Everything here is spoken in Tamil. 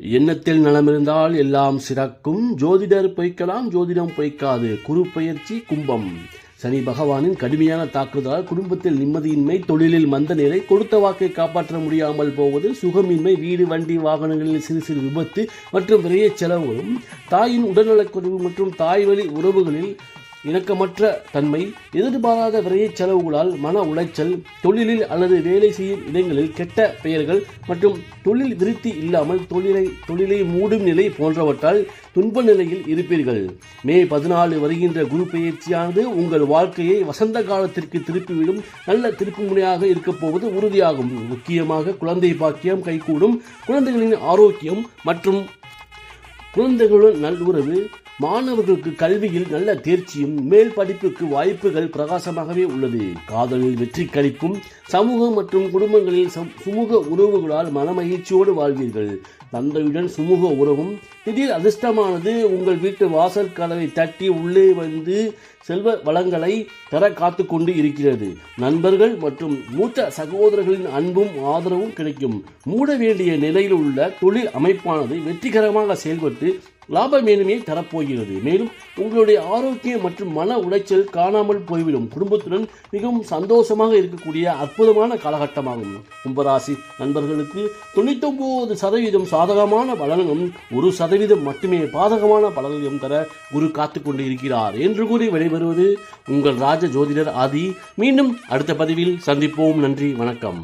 எண்ணத்தில் நலமிருந்தால் எல்லாம் சிறக்கும். ஜோதிடர் பொய்க்கலாம் ஜோதிடம் பொய்க்காது. குரு பயிற்சி கும்பம். சனி பகவானின் கடுமையான தாக்குதலால் குடும்பத்தில் நிம்மதியின்மை தொழிலில் மந்த நிலை கொடுத்த வாக்கை காப்பாற்ற முடியாமல் போவது சுகமின்மை வீடு வண்டி வாகனங்களில் சிறு சிறு விபத்து மற்றும் விரைய செலவுகளும் தாயின் உடல்நலக்குறைவு மற்றும் தாய் வழி உறவுகளில் இணக்கமற்ற தன்மை எதிர்பாராத விரையச் செலவுகளால் மன உளைச்சல் தொழிலில் அல்லது வேலை செய்யும் இடங்களில் கெட்ட பெயர்கள் மற்றும் தொழில் விருத்தி இல்லாமல் தொழிலை தொழிலை மூடும் நிலை போன்றவற்றால் துன்ப நிலையில் இருப்பீர்கள். மே பதினாலு வருகின்ற குரு பெயர்ச்சியானது உங்கள் வாழ்க்கையை வசந்த காலத்திற்கு திருப்பிவிடும். நல்ல திருப்புமுனையாக இருக்கப் போவது உறுதியாகும். முக்கியமாக குழந்தை பாக்கியம் கைகூடும். குழந்தைகளின் ஆரோக்கியம் மற்றும் குழந்தைகளுடன் நல்லுறவு மாணவர்களுக்கு கல்வியில் நல்ல தேர்ச்சியும் மேல் படிப்புக்கு வாய்ப்புகள் பிரகாசமாகவே உள்ளது. காதலில் வெற்றி கழிப்பும் சமூகம் மற்றும் குடும்பங்களில் சம்- சுமூக உறவுகளால் மனமகிழ்ச்சியோடு வாழ்வீர்கள். தந்தையுடன் சுமூக உறவும் திடீர் அதிர்ஷ்டமானது உங்கள் வீட்டு வாசல் கதவை தட்டி உள்ளே வந்து செல்வ வளங்களை தர காத்து கொண்டு இருக்கிறது. நண்பர்கள் மற்றும் மூத்த சகோதரர்களின் அன்பும் ஆதரவும் கிடைக்கும். மூட வேண்டிய நிலையில் உள்ள தொழில் அமைப்பானது வெற்றிகரமாக செயல்பட்டு லாப மேன்மையை தரப்போகிறது. மேலும் உங்களுடைய ஆரோக்கியம் மற்றும் மன உளைச்சல் காணாமல் போய்விடும். குடும்பத்துடன் மிகவும் சந்தோஷமாக இருக்கக்கூடிய அற்புதமான காலகட்டமாகும். கும்பராசி நண்பர்களுக்கு தொண்ணூத்தொம்பது சதவீதம் சாதகமான பலன்களும் ஒரு சதவீதம் மட்டுமே பாதகமான பலனையும் தர குரு காத்து கொண்டு இருக்கிறார் என்று கூறி விடைபெறுவது உங்கள் ராஜ ஜோதிடர் ஆதி. மீண்டும் அடுத்த பதிவில் சந்திப்போம். நன்றி வணக்கம்.